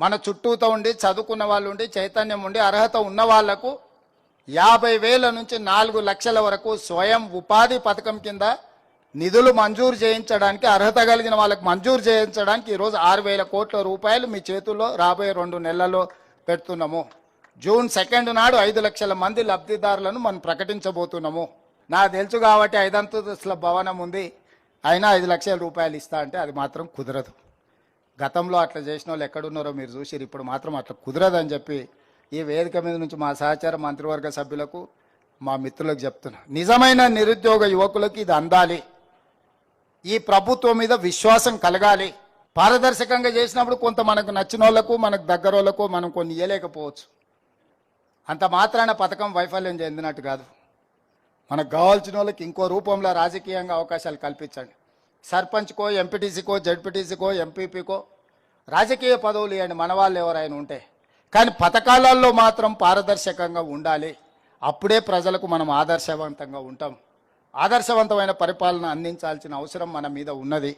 మన చుట్టూతో ఉండి చదువుకున్న వాళ్ళు ఉండి చైతన్యం ఉండి అర్హత ఉన్న వాళ్ళకు యాభై వేల నుంచి నాలుగు లక్షల వరకు స్వయం ఉపాధి పథకం కింద నిధులు మంజూరు చేయించడానికి అర్హత కలిగిన వాళ్ళకి మంజూరు చేయించడానికి ఈరోజు ఆరు వేల కోట్ల రూపాయలు మీ చేతుల్లో రాబోయే రెండు నెలల్లో పెడుతున్నాము. జూన్ సెకండ్ నాడు ఐదు లక్షల మంది లబ్ధిదారులను మనం ప్రకటించబోతున్నాము. నాకు తెలుసు కాబట్టి ఐదంతస్తుల భవనం ఉంది. అయినా ఐదు లక్షల రూపాయలు ఇస్తా అంటే అది మాత్రం కుదరదు. గతంలో అట్లా చేసిన వాళ్ళు ఎక్కడున్నారో మీరు చూసిరు ఇప్పుడు మాత్రం అట్లా కుదరదని చెప్పి ఈ వేదిక మీద నుంచి మా సహచార మంత్రివర్గ సభ్యులకు మా మిత్రులకు చెప్తున్నా. నిజమైన నిరుద్యోగ యువకులకు ఇది అందాలి. ఈ ప్రభుత్వం మీద విశ్వాసం కలగాలి. పారదర్శకంగా చేసినప్పుడు కొంత మనకు నచ్చిన వాళ్ళకు మనకు దగ్గర వాళ్ళకు మనం కొన్ని ఇయ్యలేకపోవచ్చు. అంత మాత్రాన పథకం వైఫల్యం చెందినట్టు కాదు. మనకు కావాల్సిన వాళ్ళకి ఇంకో రూపంలో రాజకీయంగా అవకాశాలు కల్పించండి. సర్పంచ్కో ఎంపీటీసీకో జడ్పీటీసీకో ఎంపీపీకో రాజకీయ పదవులు ఇవ్వండి మన వాళ్ళు ఎవరైనా ఉంటే కానీ పథకాలలో మాత్రం పారదర్శకంగా ఉండాలి. అప్పుడే ప్రజలకు మనం ఆదర్శవంతంగా ఉంటాం. ఆదర్శవంతమైన పరిపాలన అందించాల్సిన అవసరం మన మీద ఉన్నది.